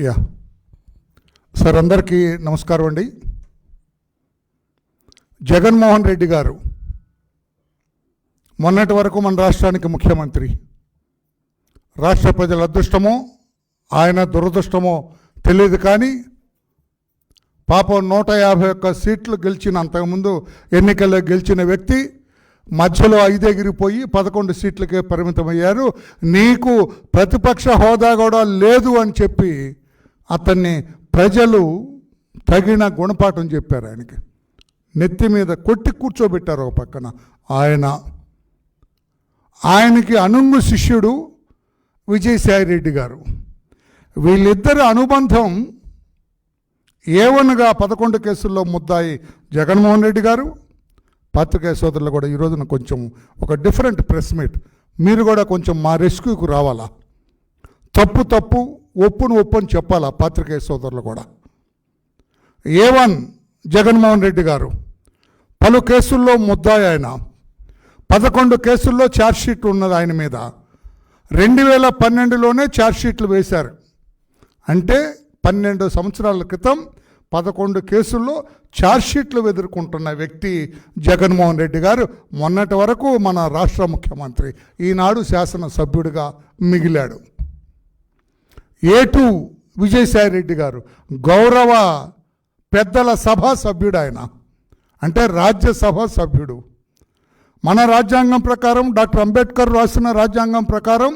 Yeah. Sir అందరికీ నమస్కారం అండి. జగన్మోహన్ రెడ్డి గారు మొన్నటి వరకు మన రాష్ట్రానికి ముఖ్యమంత్రి. రాష్ట్ర ప్రజల అదృష్టమో ఆయన దురదృష్టమో తెలియదు కానీ పాపం నూట యాభై ఒక్క సీట్లు గెలిచిన అంతకుముందు ఎన్నికల్లో గెలిచిన వ్యక్తి మధ్యలో ఐదెగిరిపోయి పదకొండు సీట్లకే పరిమితమయ్యారు. నీకు ప్రతిపక్ష హోదా కూడా లేదు అని చెప్పి అతన్ని ప్రజలు తగిన గుణపాఠం చెప్పారు ఆయనకి. నెత్తి మీద కొట్టి కూర్చోబెట్టారు ఒక పక్కన. ఆయన ఆయనకి అనుంగు శిష్యుడు విజయసాయిరెడ్డి గారు. వీళ్ళిద్దరి అనుబంధం ఏవనగా పదకొండు కేసుల్లో ముద్దాయి జగన్మోహన్ రెడ్డి గారు పత్రికా సోదరులు కూడా ఈ రోజున కొంచెం ఒక డిఫరెంట్ ప్రెస్ మీట్. మీరు కూడా కొంచెం మా రెస్క్యూకు రావాలా? తప్పు తప్పు ఒప్పును ఒప్పు చెప్పాలా పాత్రికేయ సోదరులు కూడా. ఏ వన్ జగన్మోహన్ రెడ్డి గారు పలు కేసుల్లో ముద్దాయి ఆయన. పదకొండు కేసుల్లో ఛార్జ్షీట్ ఉన్నది ఆయన మీద. రెండు వేల పన్నెండులోనే ఛార్జ్షీట్లు వేశారు. అంటే పన్నెండు సంవత్సరాల క్రితం పదకొండు కేసుల్లో ఛార్జ్షీట్లు ఎదుర్కొంటున్న వ్యక్తి జగన్మోహన్ రెడ్డి గారు మొన్నటి వరకు మన రాష్ట్ర ముఖ్యమంత్రి. ఈనాడు శాసనసభ్యుడిగా మిగిలాడు. ఏటు విజయసాయి రెడ్డి గారు. గౌరవ పెద్దల సభా సభ్యుడు ఆయన. అంటే రాజ్యసభ సభ్యుడు. మన రాజ్యాంగం ప్రకారం డాక్టర్ అంబేద్కర్ రాసిన రాజ్యాంగం ప్రకారం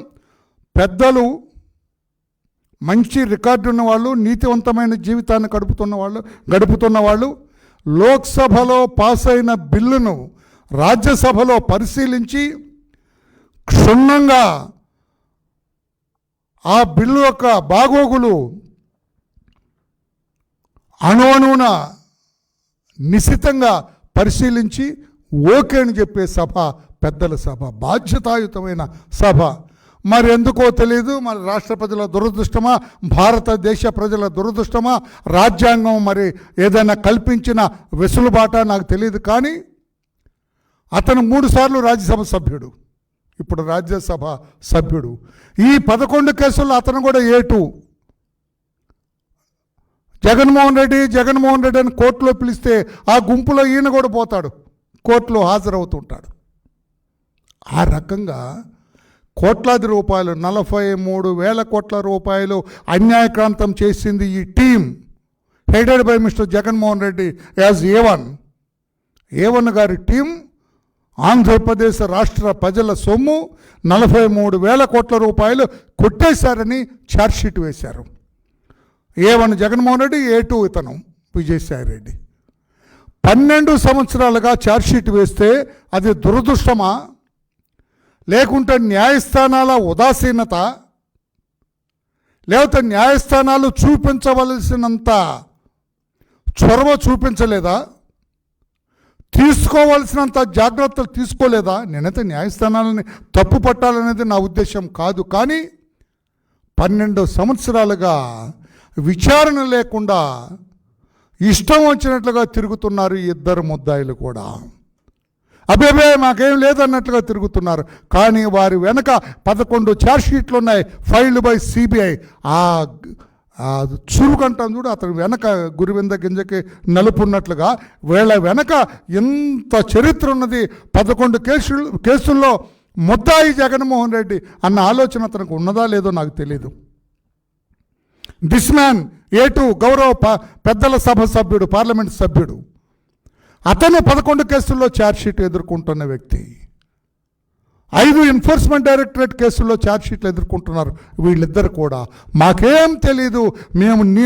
పెద్దలు మంచి రికార్డు ఉన్న వాళ్ళు నీతివంతమైన జీవితాన్ని గడుపుతున్న వాళ్ళు గడుపుతున్న వాళ్ళు లోక్సభలో పాస్ అయిన బిల్లును రాజ్యసభలో పరిశీలించి క్షుణ్ణంగా ఆ బిల్లు యొక్క బాగోగులు అణువణువున నిశితంగా పరిశీలించి ఓకే అని చెప్పే సభ పెద్దల సభ బాధ్యతాయుతమైన సభ. మరి ఎందుకో తెలియదు మరి రాష్ట్ర ప్రజల దురదృష్టమా భారతదేశ ప్రజల దురదృష్టమా రాజ్యాంగం మరి ఏదైనా కల్పించిన వెసులుబాట నాకు తెలియదు కానీ అతను మూడుసార్లు రాజ్యసభ సభ్యుడు. ఇప్పుడు రాజ్యసభ సభ్యుడు. ఈ పదకొండు కేసుల్లో అతను కూడా ఏటు? జగన్మోహన్ రెడ్డి జగన్మోహన్ రెడ్డి అని కోర్టులో పిలిస్తే ఆ గుంపులో ఈయన కూడా పోతాడు. కోర్టులో హాజరవుతుంటాడు. ఆ రకంగా కోట్లాది రూపాయలు నలభై మూడు వేల కోట్ల రూపాయలు అన్యాయక్రాంతం చేసింది ఈ team headed by Mr Jaganmohan Reddy as A one A one గారి టీం ఆంధ్రప్రదేశ్ రాష్ట్ర ప్రజల సొమ్ము నలభై మూడు వేల కోట్ల రూపాయలు కొట్టేశారని ఛార్జ్షీట్ వేశారు. A one Jaganmohan Reddy A two ఇతను విజయసాయి రెడ్డి. పన్నెండు సంవత్సరాలుగా ఛార్జ్షీట్ వేస్తే అది దురదృష్టమా? లేకుంటే న్యాయస్థానాల ఉదాసీనత? లేకపోతే న్యాయస్థానాలు చూపించవలసినంత చొరవ చూపించలేదా? తీసుకోవాల్సినంత జాగ్రత్తలు తీసుకోలేదా? నేనైతే న్యాయస్థానాలని తప్పు పట్టాలనేది నా ఉద్దేశం కాదు. కానీ పన్నెండు సంవత్సరాలుగా విచారణ లేకుండా ఇష్టం వచ్చినట్లుగా తిరుగుతున్నారు ఇద్దరు ముద్దాయిలు కూడా. అబేబే మాకేం లేదన్నట్లుగా తిరుగుతున్నారు. కానీ వారి వెనక పదకొండు ఛార్జ్షీట్లు ఉన్నాయి. Filed by CBI. ఆ ఆ చురుకంటాం చూడు అతని వెనక గురివింద గింజకి నలుపున్నట్లుగా వీళ్ళ వెనక ఎంత చరిత్ర ఉన్నది పదకొండు కేసులు కేసుల్లో ముద్దాయి జగన్మోహన్ రెడ్డి అన్న ఆలోచన అతనికి ఉన్నదా లేదో నాకు తెలియదు దిస్ మ్యాన్ ఏ టూ గౌరవ ప- పెద్దల సభ సభ్యుడు పార్లమెంట్ సభ్యుడు. అతను పదకొండు కేసుల్లో ఛార్జ్షీట్ ఎదుర్కొంటున్న వ్యక్తి. ఐదు ఎన్ఫోర్స్మెంట్ డైరెక్టరేట్ కేసుల్లో ఛార్జ్షీట్లు ఎదుర్కొంటున్నారు. వీళ్ళిద్దరు కూడా. మాకేం తెలీదు. మేము నీ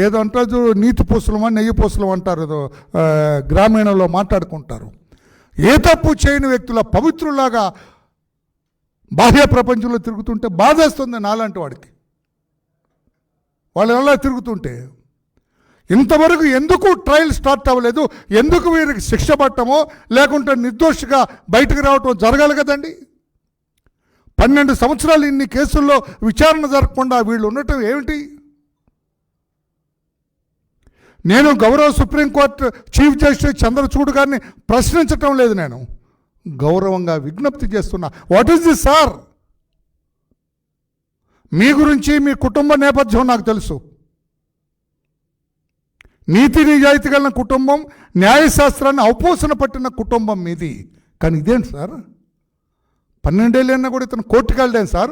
ఏదో అంటారు నీతి పూసలమా నెయ్యి పూసలం అంటారు ఏదో గ్రామీణంలో మాట్లాడుకుంటారు. ఏ తప్పు చేయని వ్యక్తుల పవిత్రులాగా బాహ్య ప్రపంచంలో తిరుగుతుంటే బాధేస్తుంది నాలాంటి వాడికి. వాళ్ళు ఎలా తిరుగుతుంటే ఇంతవరకు ఎందుకు ట్రయల్ స్టార్ట్ అవ్వలేదు? ఎందుకు వీరికి శిక్ష పట్టమో లేకుంటే నిర్దోషిగా బయటకు రావటం జరగాలి కదండి? పన్నెండు సంవత్సరాలు ఇన్ని కేసుల్లో విచారణ జరగకుండా వీళ్ళు ఉండటం ఏమిటి? నేను గౌరవ సుప్రీంకోర్టు చీఫ్ జస్టిస్ చంద్రచూడ్ గారిని ప్రశ్నించటం లేదు నేను. గౌరవంగా విజ్ఞప్తి చేస్తున్నా. వాట్ ఈస్ దిస్ సార్ మీ గురించి మీ కుటుంబ నేపథ్యం నాకు తెలుసు. నీతి నిజాయితీ కలిగిన కుటుంబం న్యాయశాస్త్రాన్ని అవపోసన పట్టిన కుటుంబం మీది. కానీ ఇదేంటి సార్? పన్నెండేళ్ళైనా కూడా ఇతను కోర్టుకు వెళ్ళాను సార్.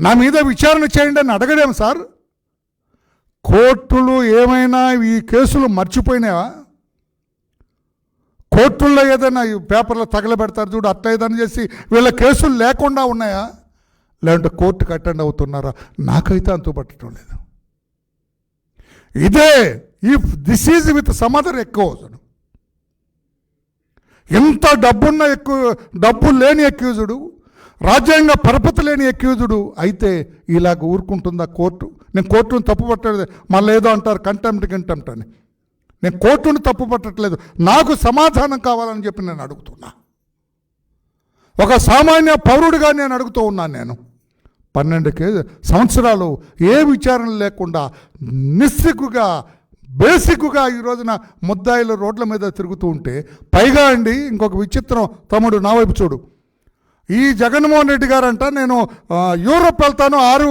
నా మీద విచారణ చేయండి అని అడగడేం సార్. కోర్టులు ఏమైనా ఈ కేసులు మర్చిపోయినావా కోర్టుల్లో ఏదైనా ఈ పేపర్లో తగలబెడతారు చూడు అట్లా ఏదైనా చేసి వీళ్ళ కేసులు లేకుండా ఉన్నాయా? లేదంటే కోర్టుకు అటెండ్ అవుతున్నారా? నాకైతే అంతుపట్టడం లేదు. ఇదే ఇఫ్ దిస్ ఈజ్ విత్ సమదర్ ఎక్కువ ఎంత డబ్బున్న ఎక్కువ డబ్బు లేని అక్యూజుడు రాజ్యాంగ పరపతి లేని అక్యూజుడు అయితే ఇలాగ ఊరుకుంటుందా కోర్టు? నేను కోర్టును తప్పు పట్టలేదు మళ్ళీ ఏదో అంటారు కంటెంప్ట్ కంటెంప్ట్ అని. నేను కోర్టును తప్పు పట్టట్లేదు నాకు సమాధానం కావాలని చెప్పి నేను అడుగుతున్నా. ఒక సామాన్య పౌరుడిగా నేను అడుగుతూ ఉన్నాను నేను. పన్నెండు కే సంవత్సరాలు ఏ విచారణ లేకుండా నిస్సిగ్గుగా బేసిక్గా ఈ రోజున ముద్దాయిలు రోడ్ల మీద తిరుగుతూ ఉంటే పైగా అండి ఇంకొక విచిత్రం తమ్ముడు నా వైపు చూడు. ఈ జగన్మోహన్ రెడ్డి గారు అంట నేను యూరోప్ వెళ్తాను ఆరు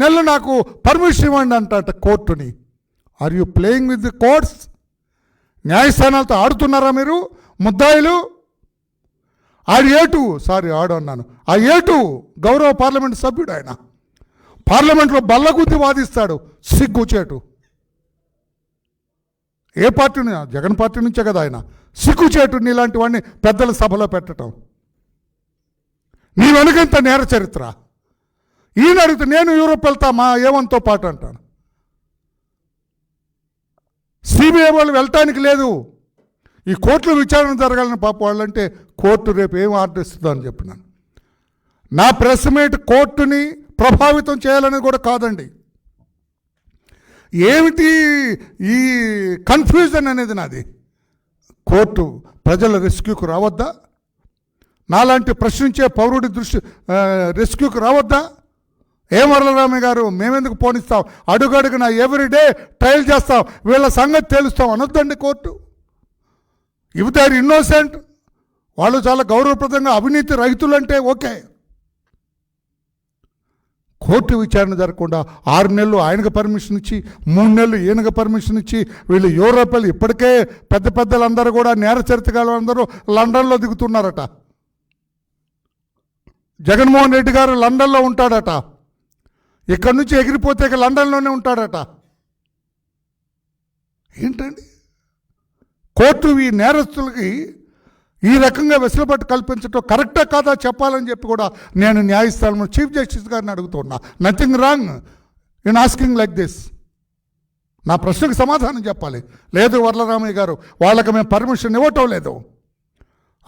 నెలలు నాకు పర్మిషన్ ఇవ్వండి అంట కోర్టుని. Are you playing with the courts న్యాయస్థానాలతో ఆడుతున్నారా మీరు ముద్దాయిలు? ఆడు ఏటు? సారీ ఆడు అన్నాను. ఆ ఏటు? గౌరవ పార్లమెంట్ సభ్యుడు ఆయన. పార్లమెంట్లో బల్లగుద్ది వాదిస్తాడు. సిగ్గుచేటు ఏ పార్టీ జగన్ పార్టీ నుంచే కదా ఆయన. సిగ్గుచేటు నీలాంటి వాడిని పెద్దల సభలో పెట్టడం నీ వెనుకంత నేర చరిత్ర. ఈయన అడిగితే నేను యూరోప్ వెళ్తా మా ఏమంతో పాటు అంటాను. సిబిఐ వాళ్ళు వెళ్ళటానికి లేదు. ఈ కోర్టులో విచారణ జరగాలని పాప వాళ్ళంటే కోర్టు రేపు ఏం ఆర్డర్ ఇస్తుందో అని చెప్పినాను. నా ప్రెస్ మీట్ కోర్టుని ప్రభావితం చేయాలని కూడా కాదండి. ఏమిటి ఈ కన్ఫ్యూజన్ అనేది నాది? కోర్టు ప్రజల రెస్క్యూకు రావద్దా? నాలాంటి ప్రశ్నించే పౌరుడి దృష్టి ఆ, రెస్క్యూకి రావద్దా? ఏం వరలరామయ్య గారు మేమెందుకు పోనిస్తాం? అడుగడుగున ఎవ్రీడే ట్రయల్ చేస్తాం. వీళ్ళ సంగతి తేలుస్తాం అనొద్దండి court. If they are innocent వాళ్ళు చాలా గౌరవప్రదంగా అవినీతి రైతులంటే ఓకే. కోర్టు విచారణ జరగకుండా ఆరు నెలలు ఆయనకు పర్మిషన్ ఇచ్చి మూడు నెలలు ఈయనకు పర్మిషన్ ఇచ్చి వీళ్ళు యూరోపియన్లు ఇప్పటికే పెద్ద పెద్దలందరూ కూడా నేర చరిత్రగాలు అందరూ లండన్లో దిగుతున్నారట. జగన్మోహన్ రెడ్డి గారు లండన్లో ఉంటాడట. ఇక్కడి నుంచి ఎగిరిపోతే ఇక లండన్లోనే ఉంటాడట. ఏంటండి? కోర్టు ఈ నేరస్తులకి ఈ రకంగా వెసులుబాటు కల్పించడం కరెక్టా కాదా చెప్పాలని చెప్పి కూడా నేను న్యాయస్థానంలో చీఫ్ జస్టిస్ గారిని అడుగుతున్నా. Nothing wrong in asking like this నా ప్రశ్నకు సమాధానం చెప్పాలి. లేదు వరలరామయ్య గారు వాళ్ళకి మేము పర్మిషన్ ఇవ్వటం లేదు.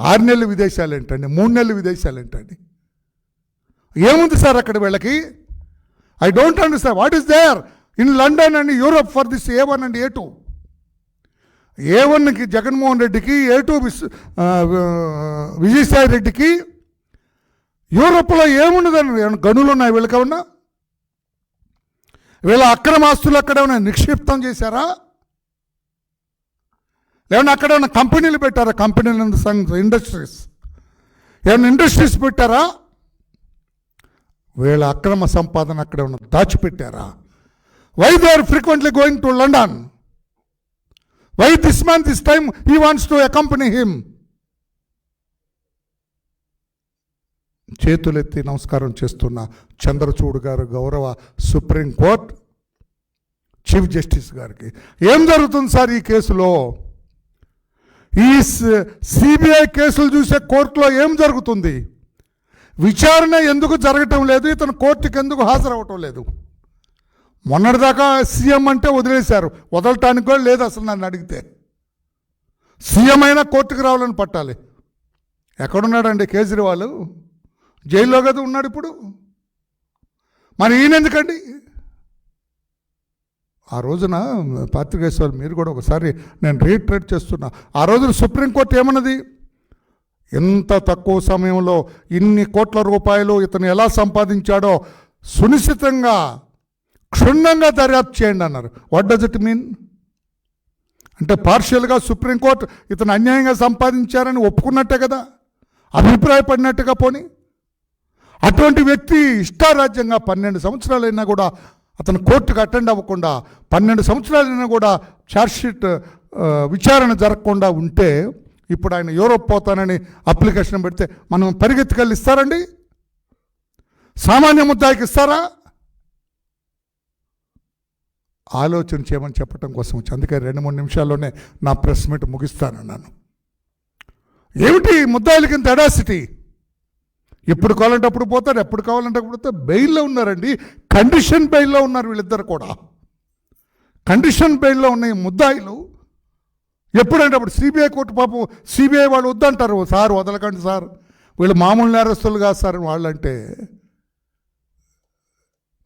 ఆరు నెలలు విదేశాలు ఏంటండి? మూడు నెలలు విదేశాలు ఏంటండి? ఏముంది సార్ అక్కడ వీళ్ళకి? I don't understand what is there in London and Europe for this A one and A two A వన్కి జగన్మోహన్ రెడ్డికి ఏ టూ విస్ విజయసాయి రెడ్డికి యూరోప్లో ఏముండదండి గనులు ఉన్నాయి వీళ్ళకేమన్నా వీళ్ళ అక్రమ ఆస్తులు అక్కడ ఏమైనా నిక్షిప్తం చేశారా? లేవన్నా అక్కడ ఏమైనా కంపెనీలు పెట్టారా? కంపెనీలు ఇండస్ట్రీస్. ఏమైనా ఇండస్ట్రీస్ పెట్టారా? వీళ్ళ అక్రమ సంపాదన అక్కడ ఉన్న దాచిపెట్టారా? Why they are frequently going to London why this man this time he wants to accompany him చేతులెత్తి నమస్కారం చేస్తున్న చంద్రచూడ్ గారు గౌరవ సుప్రీంకోర్ట్ చీఫ్ జస్టిస్ గారికి ఏం జరుగుతుంది సార్ ఈ కేసులో? ఈ సిబిఐ కేసులు చూసే కోర్టులో ఏం జరుగుతుంది? విచారణ ఎందుకు జరగటం లేదు ఇతను కోర్టుకి ఎందుకు హాజరవటం లేదు? మొన్నటిదాకా సీఎం అంటే వదిలేశారు. వదలటానికి కూడా లేదు అసలు నన్ను అడిగితే. సీఎం అయినా కోర్టుకు రావాలని పట్టాలి. ఎక్కడున్నాడండి కేజ్రీవాల్? జైల్లో కదా ఉన్నాడు ఇప్పుడు? మరి ఈయనెందుకండి ఆ రోజున పాత్రికేశ్వర్ మీరు కూడా ఒకసారి నేను రీట్రేట్ చేస్తున్నా. ఆ రోజున సుప్రీంకోర్టు ఏమన్నది? ఎంత తక్కువ సమయంలో ఇన్ని కోట్ల రూపాయలు ఇతను ఎలా సంపాదించాడో సునిశ్చితంగా క్షుణ్ణంగా దర్యాప్తు చేయండి అన్నారు. వాట్ డస్ ఇట్ మీన్ అంటే పార్షియల్గా సుప్రీంకోర్టు ఇతను అన్యాయంగా సంపాదించారని ఒప్పుకున్నట్టే కదా? అభిప్రాయపడినట్టుగా పోని? అటువంటి వ్యక్తి ఇష్టారాజ్యంగా పన్నెండు సంవత్సరాలైనా కూడా అతను కోర్టుకు అటెండ్ అవ్వకుండా పన్నెండు సంవత్సరాలైనా కూడా ఛార్జ్షీట్ uh, విచారణ జరగకుండా ఉంటే ఇప్పుడు ఆయన యూరోప్ పోతానని అప్లికేషన్ పెడితే మనం పరిగెత్తుకెళ్ళి ఇస్తారండి? సామాన్య ముద్దాయికి ఇస్తారా? ఆలోచన చేయమని చెప్పడం కోసం వచ్చి అందుకే రెండు మూడు నిమిషాల్లోనే నా ప్రెస్ మీట్ ముగిస్తానన్నాను. ఏమిటి ముద్దాయిలకి ఇంత ఎప్పుడు కావాలంటే అప్పుడు పోతారు ఎప్పుడు కావాలంటే అప్పుడు పోతారు. బెయిల్లో ఉన్నారండి. కండిషన్ బెయిల్లో ఉన్నారు వీళ్ళిద్దరు కూడా. కండిషన్ బెయిల్లో ఉన్న ఈ ముద్దాయిలు ఎప్పుడంటే అప్పుడు సిబిఐ కోర్టు పాపం సిబిఐ వాళ్ళు వద్దంటారు సార్ వదలకండి సార్. వీళ్ళు మామూలు నేరస్తులు కాదు సార్ వాళ్ళంటే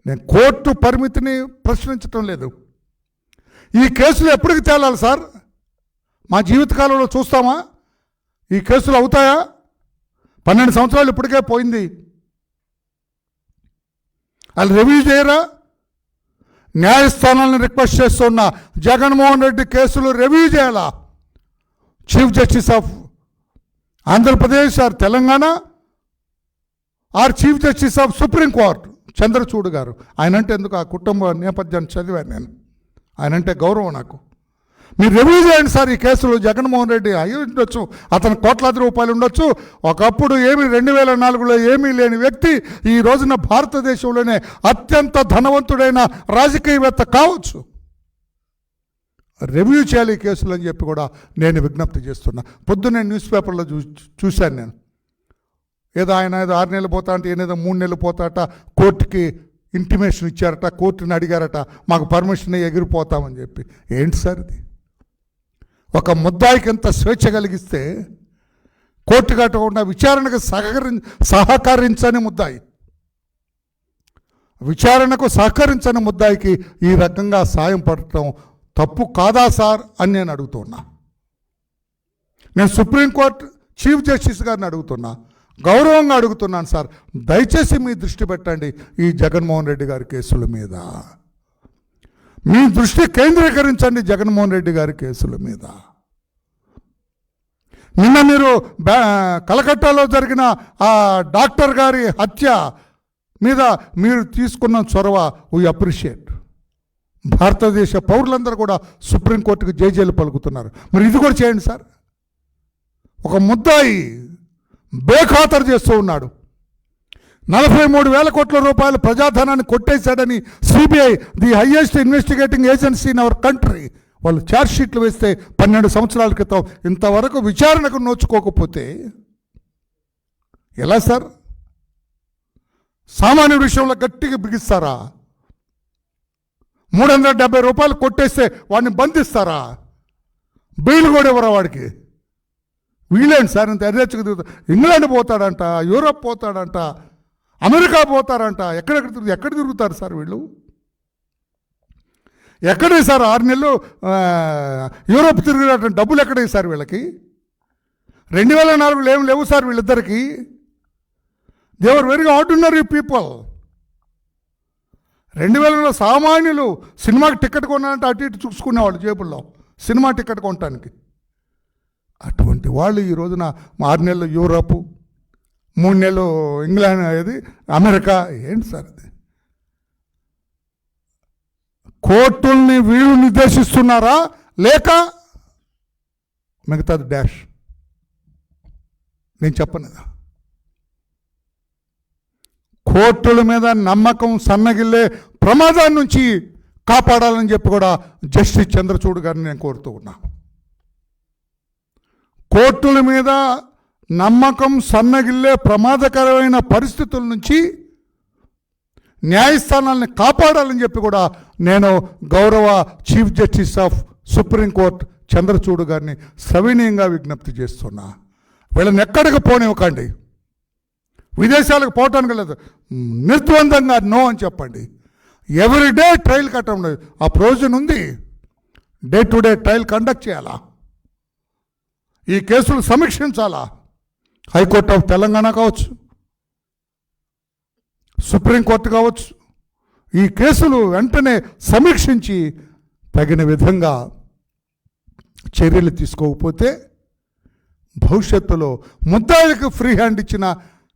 నేను కోర్టు పరిమితిని ప్రశ్నించటం లేదు. ఈ కేసులు ఎప్పటికి తేలాలి సార్? మా జీవితకాలంలో చూస్తామా? ఈ కేసులు అవుతాయా? పన్నెండు సంవత్సరాలు ఇప్పటికే పోయింది. వాళ్ళు రివ్యూ చేయరా? న్యాయస్థానాలను రిక్వెస్ట్ చేస్తున్న జగన్మోహన్ రెడ్డి కేసులు రివ్యూ చేయాలా? Chief justice of Andhra Pradesh or Telangana or chief justice of supreme court? Chandrachud గారు. ఆయన అంటే ఎందుకు ఆ కుటుంబ నేపథ్యాన్ని చదివాను నేను. ఆయన అంటే గౌరవం నాకు. మీరు రివ్యూ చేయండి సార్ ఈ కేసులో. జగన్మోహన్ రెడ్డి అయ్యి ఉండొచ్చు అతను కోట్లాది రూపాయలు ఉండొచ్చు. ఒకప్పుడు ఏమి రెండు వేల నాలుగులో ఏమీ లేని వ్యక్తి ఈ రోజున భారతదేశంలోనే అత్యంత ధనవంతుడైన రాజకీయవేత్త కావచ్చు. రివ్యూ చేయాలి ఈ కేసులు అని చెప్పి కూడా నేను విజ్ఞప్తి చేస్తున్నా. పొద్దున్నే న్యూస్ పేపర్లో చూ చూశాను నేను. ఏదో ఆయన ఏదో ఆరు నెలలు పోతా అంటే ఈయన ఏదో మూడు నెలలు పోతాట కోర్టుకి ఇంటిమేషన్ ఇచ్చారట కోర్టుని అడిగారట మాకు పర్మిషన్ ఎగిరిపోతామని చెప్పి. ఏంటి సార్ ఇది? ఒక ముద్దాయికి ఎంత స్వేచ్ఛ కలిగిస్తే కోర్టు కట్టకుండా విచారణకు సహకరి సహకరించని ముద్దాయి. విచారణకు సహకరించని ముద్దాయికి ఈ రకంగా సాయం పడటం తప్పు కాదా సార్ అని నేను అడుగుతున్నా. నేను సుప్రీంకోర్టు చీఫ్ జస్టిస్ గారిని అడుగుతున్నా. గౌరవంగా అడుగుతున్నాను సార్. దయచేసి మీ దృష్టి పెట్టండి ఈ జగన్మోహన్ రెడ్డి గారి కేసుల మీద. మీ దృష్టి కేంద్రీకరించండి జగన్మోహన్ రెడ్డి గారి కేసుల మీద. నిన్న మీరు బ్యా కలకట్టాలో జరిగిన ఆ డాక్టర్ గారి హత్య మీద మీరు తీసుకున్న చొరవ వీ అప్రిషియేట్ భారతదేశ పౌరులందరూ కూడా సుప్రీంకోర్టుకు జైజేలు పలుకుతున్నారు. మరి ఇది కూడా చేయండి సార్. ఒక ముద్దాయి బేఖాతరు చేస్తూ ఉన్నాడు. నలభై మూడు వేల కోట్ల రూపాయల ప్రజాధనాన్ని కొట్టేశాడని CBI the highest investigating agency in our country వాళ్ళు ఛార్జ్ షీట్లు వేస్తే పన్నెండు సంవత్సరాల క్రితం ఇంతవరకు విచారణకు నోచుకోకపోతే ఎలా సార్? సామాన్య విషయంలో గట్టిగా బిగిస్తారా? మూడు వందల డెబ్బై రూపాయలు కొట్టేస్తే వాడిని బంధిస్తారా? బెయిల్ కూడా ఇవ్వరా వాడికి? వీళ్ళేంటి సార్ ఇంత ఎర్రెచ్చుకు తిరుగుతారు ఇంగ్లాండ్ పోతాడంట యూరోప్ పోతాడంట అమెరికా పోతారంట. ఎక్కడెక్కడ తిరుగు ఎక్కడ తిరుగుతారు సార్ వీళ్ళు? ఎక్కడ సార్ ఆరు నెలలు ఆ, యూరోప్ తిరిగినట్టు డబ్బులు ఎక్కడ సార్ వీళ్ళకి? రెండు వేల నాలుగులో ఏం లేవు సార్ వీళ్ళిద్దరికి. దేవర్ వెరీ ఆర్డినరీ పీపుల్ రెండు వేలలో సామాన్యులు సినిమాకి టికెట్ కొన్నారంటే అటు ఇటు చూసుకునేవాళ్ళు జేబుల్లో సినిమా టికెట్ కొనడానికి అటువంటి వాళ్ళు ఈ రోజున ఆరు నెలలు యూరప్ మూడు నెలలు ఇంగ్లాండ్ అనేది అమెరికా. ఏంటి సార్ అది? కోర్టుల్ని వీళ్ళు నిర్దేశిస్తున్నారా? లేక మిగతాది డాష్? నేను చెప్పను కోర్టుల మీద నమ్మకం సన్నగిల్లే ప్రమాదాన్ని నుంచి కాపాడాలని చెప్పి కూడా జస్టిస్ చంద్రచూడ్ గారిని నేను కోరుతూ ఉన్నా కోర్టుల మీద నమ్మకం సన్నగిల్లే ప్రమాదకరమైన పరిస్థితుల నుంచి న్యాయస్థానాలను కాపాడాలని చెప్పి కూడా నేను గౌరవ chief justice of supreme court Chandrachud గారిని సవినీయంగా విజ్ఞప్తి చేస్తున్నా. వీళ్ళని ఎక్కడికి పోనివ్వకండి. విదేశాలకు పోవటానికి లేదు. నిర్ద్వందంగా నో అని చెప్పండి. ఎవ్రీడే ట్రయల్ కట్టడం ఆ ప్రొవిజన్ ఉంది. Day to day trial conduct చేయాలా? ఈ కేసులు సమీక్షించాలా? హైకోర్టు ఆఫ్ తెలంగాణ కావచ్చు సుప్రీంకోర్టు కావచ్చు ఈ కేసులు వెంటనే సమీక్షించి తగిన విధంగా చర్యలు తీసుకోకపోతే భవిష్యత్తులో ముద్దాయిలకు ఫ్రీ హ్యాండ్ ఇచ్చిన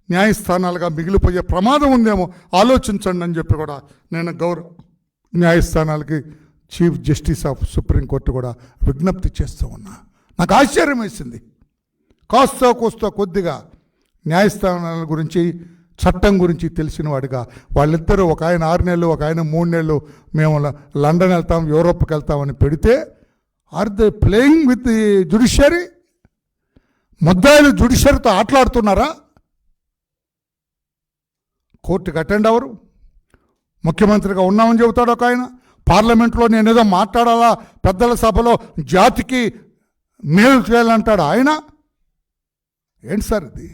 న్యాయస్థానాలుగా మిగిలిపోయే ప్రమాదం ఉందేమో ఆలోచించండి అని చెప్పి కూడా నేను గౌరవ న్యాయస్థానాలకి chief justice of supreme court కూడా విజ్ఞప్తి చేస్తూ ఉన్నా. నాకు ఆశ్చర్యం వేసింది. కాస్తో కోస్తో కొద్దిగా న్యాయస్థానాల గురించి చట్టం గురించి తెలిసిన వాడిగా. వాళ్ళిద్దరూ ఒక ఆయన ఆరు నెలలు ఒక ఆయన మూడు నెలలు మేము లండన్ వెళ్తాం యూరోప్కి వెళ్తామని పెడితే are they playing with the judiciary? ముద్దాయిలు జుడిషియరీతో ఆటలాడుతున్నారా? కోర్టుకి అటెండ్ అవరు ముఖ్యమంత్రిగా ఉన్నామని చెబుతాడు ఒక ఆయన. పార్లమెంట్లో నేనేదో మాట్లాడాలా? పెద్దల సభలో జాతికి మేలు చేయాలంటాడు ఆయన? ఏంటి సార్ ఇది?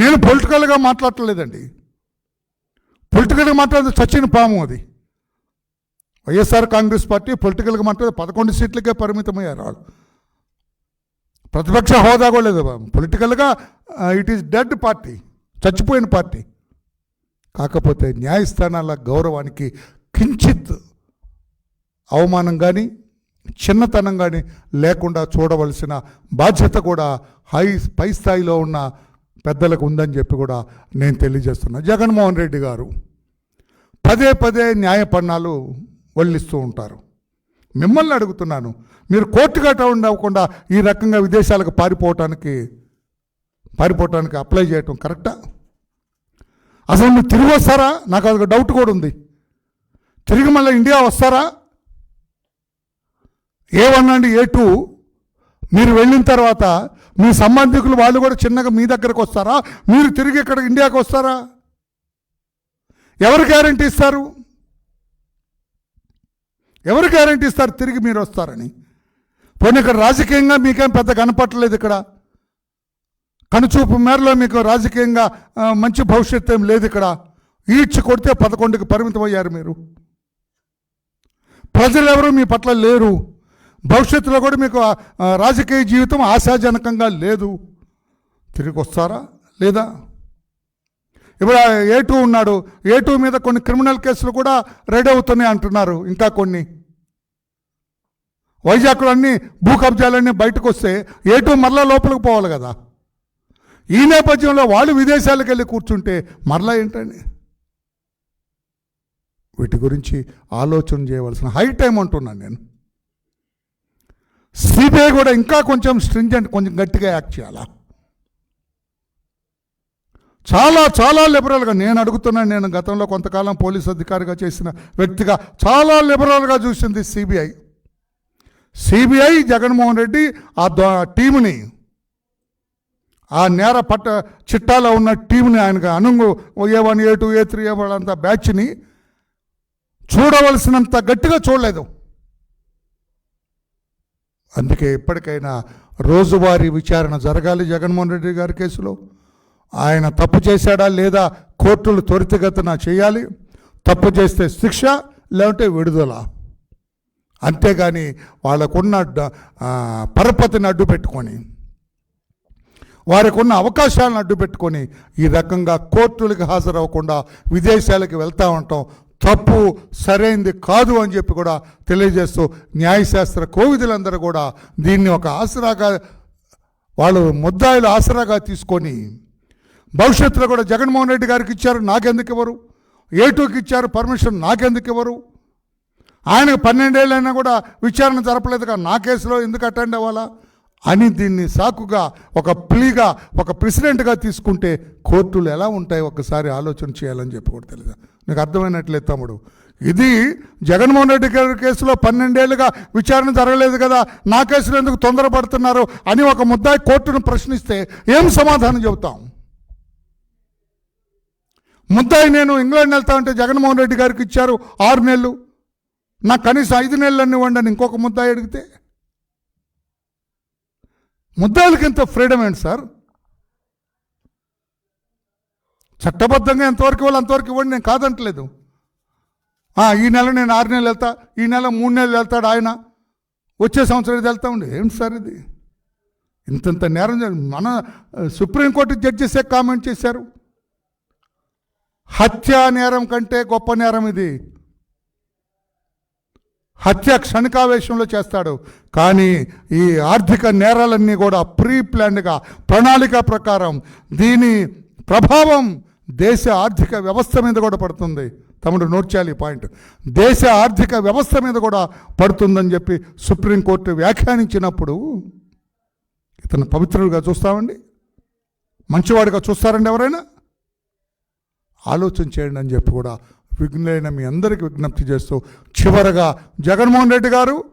నేను పొలిటికల్గా మాట్లాడలేదండి పొలిటికల్గా మాట్లాడితే చచ్చిన పాము అది. వైఎస్ఆర్ కాంగ్రెస్ పార్టీ పొలిటికల్గా మాట్లాడితే పదకొండు సీట్లకే పరిమితమయ్యారు వాళ్ళు. ప్రతిపక్ష హోదా కూడా లేదు పొలిటికల్గా ఇట్ ఈస్ డెడ్ పార్టీ చచ్చిపోయిన పార్టీ. కాకపోతే న్యాయస్థానాల గౌరవానికి కించిత్ అవమానం కానీ చిన్నతనం కానీ లేకుండా చూడవలసిన బాధ్యత కూడా హై పై స్థాయిలో ఉన్న పెద్దలకు ఉందని చెప్పి కూడా నేను తెలియజేస్తున్నా. జగన్మోహన్ రెడ్డి గారు పదే పదే న్యాయపన్నాలు వల్లిస్తూ ఉంటారు. మిమ్మల్ని అడుగుతున్నాను మీరు కోర్టు గట్ట ఉండకుండా ఈ రకంగా విదేశాలకు పారిపోవటానికి పారిపోవటానికి అప్లై చేయటం కరెక్టా? అసలు మీరు తిరిగి వస్తారా? నాకు అదొక డౌట్ కూడా ఉంది. తిరిగి మళ్ళీ ఇండియా వస్తారా? A one and A two మీరు వెళ్ళిన తర్వాత మీ సంబంధికులు వాళ్ళు కూడా చిన్నగా మీ దగ్గరకు వస్తారా? మీరు తిరిగి ఇక్కడ ఇండియాకి వస్తారా? ఎవరు గ్యారంటీ ఇస్తారు? ఎవరు గ్యారంటీ ఇస్తారు తిరిగి మీరు వస్తారని? పోనీ ఇక్కడ రాజకీయంగా మీకేం పెద్ద కనపట్టలేదు ఇక్కడ? కనుచూపు మేరలో మీకు రాజకీయంగా మంచి భవిష్యత్తు ఏం లేదు ఇక్కడ. ఈడ్చి కొడితే పదకొండుకి పరిమితం అయ్యారు మీరు. ప్రజలు ఎవరు మీ పట్ల లేరు. భవిష్యత్తులో కూడా మీకు రాజకీయ జీవితం ఆశాజనకంగా లేదు. తిరిగి వస్తారా లేదా? ఇప్పుడు ఏ టూ ఉన్నాడు. ఏ టూ మీద కొన్ని క్రిమినల్ కేసులు కూడా రెడీ అవుతున్నాయి అంటున్నారు ఇంకా కొన్ని. వైజాగ్లో అన్ని భూ కబ్జాలన్నీ బయటకు వస్తే ఏ టూ మరలా లోపలికి పోవాలి కదా. ఈ నేపథ్యంలో వాళ్ళు విదేశాలకు వెళ్ళి కూర్చుంటే మరలా ఏంటండి? వీటి గురించి ఆలోచన చేయవలసిన హై టైం అంటున్నాను నేను. సిబిఐ కూడా ఇంకా కొంచెం స్ట్రింజెంట్ కొంచెం గట్టిగా యాక్ట్ చేయాలా? చాలా చాలా లిబరల్గా నేను అడుగుతున్నాను నేను గతంలో కొంతకాలం పోలీస్ అధికారిగా చేసిన వ్యక్తిగా చాలా లిబరల్గా చూసింది సిబిఐ. సిబిఐ జగన్మోహన్ రెడ్డి ఆ టీముని ఆ నేర పట్ట చిట్టాలో ఉన్న టీంని ఆయనకు అనుంగు A one A two A three A one అంత బ్యాచ్ని చూడవలసినంత గట్టిగా చూడలేదు. అందుకే ఇప్పటికైనా రోజువారీ విచారణ జరగాలి జగన్మోహన్ రెడ్డి గారి కేసులో. ఆయన తప్పు చేశాడా లేదా కోర్టులు త్వరితగతన చేయాలి. తప్పు చేస్తే శిక్ష లేకుంటే విడుదల. అంతేగాని వాళ్ళకున్న పరపతిని అడ్డు పెట్టుకొని వారికి ఉన్న అవకాశాలను అడ్డు పెట్టుకొని ఈ రకంగా కోర్టులకు హాజరవ్వకుండా విదేశాలకు వెళ్తూ ఉంటాం. తప్పు సరైంది కాదు అని చెప్పి కూడా తెలియజేస్తూ న్యాయశాస్త్ర కోవిదులందరూ కూడా దీన్ని ఒక ఆసరాగా వాళ్ళు ముద్దాయిలు ఆసరాగా తీసుకొని భవిష్యత్తులో కూడా జగన్మోహన్ రెడ్డి గారికి ఇచ్చారు నాకెందుకు ఇవ్వరు? ఏ టూకి ఇచ్చారు పర్మిషన్ నాకెందుకు ఇవ్వరు? ఆయనకు పన్నెండేళ్ళైనా కూడా విచారణ జరపలేదుగా నా కేసులో ఎందుకు అటెండ్ అవ్వాలా? అని దీన్ని సాకుగా ఒక ప్లీగా ఒక ప్రెసిడెంట్గా తీసుకుంటే కోర్టులు ఎలా ఉంటాయి ఒక్కసారి ఆలోచన చేయాలని చెప్పి కూడా తెలియదు నీకు అర్థమైనట్లేదు తమ్ముడు. ఇది జగన్మోహన్ రెడ్డి గారి కేసులో పన్నెండేళ్ళుగా విచారణ జరగలేదు కదా నా కేసులో ఎందుకు తొందరపడుతున్నారు అని ఒక ముద్దాయి కోర్టును ప్రశ్నిస్తే ఏం సమాధానం చెబుతాం? ముద్దాయి నేను ఇంగ్లాండ్ వెళ్తా ఉంటే జగన్మోహన్ రెడ్డి గారికి ఇచ్చారు ఆరు నెలలు. నాకు కనీసం ఐదు నెలలన్నీ అనివ్వండి అని ఇంకొక ముద్దాయి అడిగితే ముద్దాయిలకి ఇంత ఫ్రీడమ్ ఏంటి సార్? చట్టబద్ధంగా ఎంతవరకు ఇవ్వాలి అంతవరకు ఇవ్వండి నేను కాదంటలేదు. ఈ నెల నేను ఆరు నెలలు వెళ్తా ఈ నెల మూడు నెలలు వెళ్తాడు ఆయన. వచ్చే సంవత్సరం ఇది వెళ్తా ఉండి. ఏంటి సార్ ఇది? ఇంతంత నేరం మన సుప్రీంకోర్టు జడ్జెసే కామెంట్ చేశారు. హత్య నేరం కంటే గొప్ప నేరం ఇది. హత్య క్షణికావేశంలో చేస్తాడు. కానీ ఈ ఆర్థిక నేరాలన్నీ కూడా ప్రీ ప్లాన్డ్గా ప్రణాళిక ప్రకారం దీని ప్రభావం దేశ ఆర్థిక వ్యవస్థ మీద కూడా పడుతుంది. తమడు నోట్ చేయాలి పాయింట్ దేశ ఆర్థిక వ్యవస్థ మీద కూడా పడుతుందని చెప్పి సుప్రీంకోర్టు వ్యాఖ్యానించినప్పుడు ఇతను పవిత్రుడిగా చూస్తామండి. మంచివాడిగా చూస్తారండి ఎవరైనా? ఆలోచన చేయండి అని చెప్పి కూడా విఘ్నులైన మీ అందరికీ విజ్ఞప్తి చేస్తూ చివరగా జగన్మోహన్ రెడ్డి గారు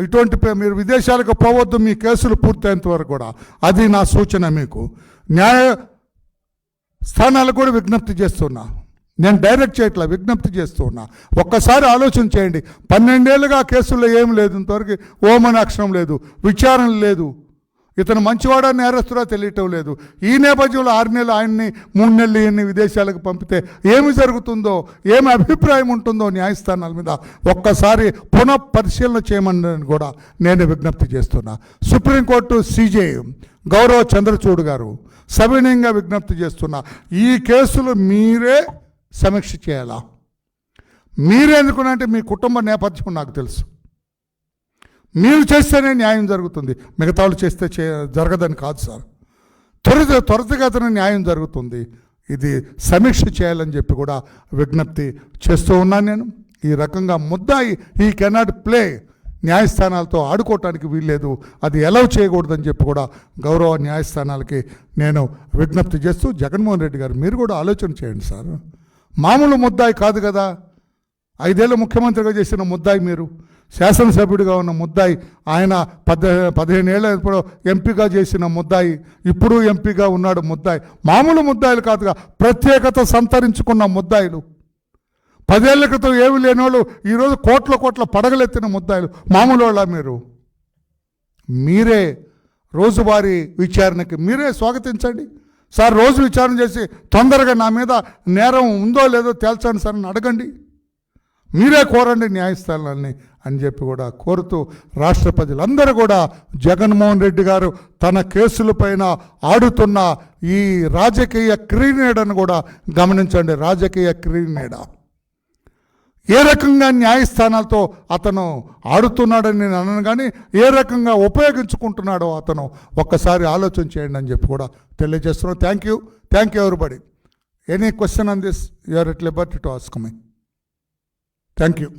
ఇటువంటి పే- మీరు విదేశాలకు పోవద్దు మీ కేసులు పూర్తయినంత వరకు కూడా. అది నా సూచన మీకు. న్యాయ స్థానాలకు కూడా విజ్ఞప్తి చేస్తున్నా. నేను డైరెక్ట్ చేయట్లా విజ్ఞప్తి చేస్తున్నా. ఒక్కసారి ఆలోచన చేయండి. పన్నెండేళ్ళుగా కేసుల్లో ఏం లేదు ఇంతవరకు ఓమని అక్షరం లేదు విచారణ లేదు. ఇతను మంచివాడా నేరస్తుడా తెలియటం లేదు. ఈ నేపథ్యంలో ఆరు నెలలు ఆయన్ని మూడు నెలలు ఈయన్ని విదేశాలకు పంపితే ఏమి జరుగుతుందో ఏమి అభిప్రాయం ఉంటుందో న్యాయస్థానాల మీద ఒక్కసారి పునః పరిశీలన చేయమని కూడా నేను విజ్ఞప్తి చేస్తున్నా. సుప్రీంకోర్టు సీజే గౌరవ చంద్రచూడ్ గారు సవినయంగా విజ్ఞప్తి చేస్తున్నా ఈ కేసులు మీరే సమీక్ష చేయాలా? మీరెందుకునంటే మీ కుటుంబ నేపథ్యం నాకు తెలుసు. మీరు చేస్తేనే న్యాయం జరుగుతుంది. మిగతా వాళ్ళు చేస్తే చే జరగదని కాదు సార్. త్వరిత త్వరితగతన న్యాయం జరుగుతుంది. ఇది సమీక్ష చేయాలని చెప్పి కూడా విజ్ఞప్తి చేస్తూ ఉన్నాను నేను. ఈ రకంగా ముద్దాయి ఈ కెనాట్ ప్లే న్యాయస్థానాలతో ఆడుకోవటానికి వీల్లేదు. అది ఎలవ్ చేయకూడదని చెప్పి కూడా గౌరవ న్యాయస్థానాలకి నేను విజ్ఞప్తి చేస్తూ జగన్మోహన్ రెడ్డి గారు మీరు కూడా ఆలోచన చేయండి సార్. మామూలు ముద్దాయి కాదు కదా. ఐదేళ్ళు ముఖ్యమంత్రిగా చేసిన ముద్దాయి మీరు. శాసనసభ్యుడిగా ఉన్న ముద్దాయి ఆయన పద పదిహేనేళ్ళ ఇప్పుడు ఎంపీగా చేసిన ముద్దాయి ఇప్పుడు ఎంపీగా ఉన్నాడు ముద్దాయి. మామూలు ముద్దాయిలు కాదుగా ప్రత్యేకత సంతరించుకున్న ముద్దాయిలు. పదేళ్ళ క్రితం ఏమి లేనివాళ్ళు ఈరోజు కోట్ల కోట్ల పడగలెత్తిన ముద్దాయిలు. మామూలు వాళ్ళ మీరు? మీరే రోజువారీ విచారణకి మీరే స్వాగతించండి. సార్ రోజు విచారణ చేసి తొందరగా నా మీద నేరం ఉందో లేదో తేల్చండి సార్ అని అడగండి. మీరే కోరండి న్యాయస్థానాన్ని అని చెప్పి కూడా కోరుతూ రాష్ట్ర ప్రజలందరూ కూడా జగన్మోహన్ రెడ్డి గారు తన కేసులపైన ఆడుతున్న ఈ రాజకీయ క్రీనీడను కూడా గమనించండి. రాజకీయ క్రీనీడ ఏ రకంగా న్యాయస్థానాలతో అతను ఆడుతున్నాడని నేను అనను కానీ ఏ రకంగా ఉపయోగించుకుంటున్నాడో అతను ఒక్కసారి ఆలోచన చేయండి అని చెప్పి కూడా తెలియజేస్తున్నాను thank you thank you everybody any question on this you're at liberty to ask me thank you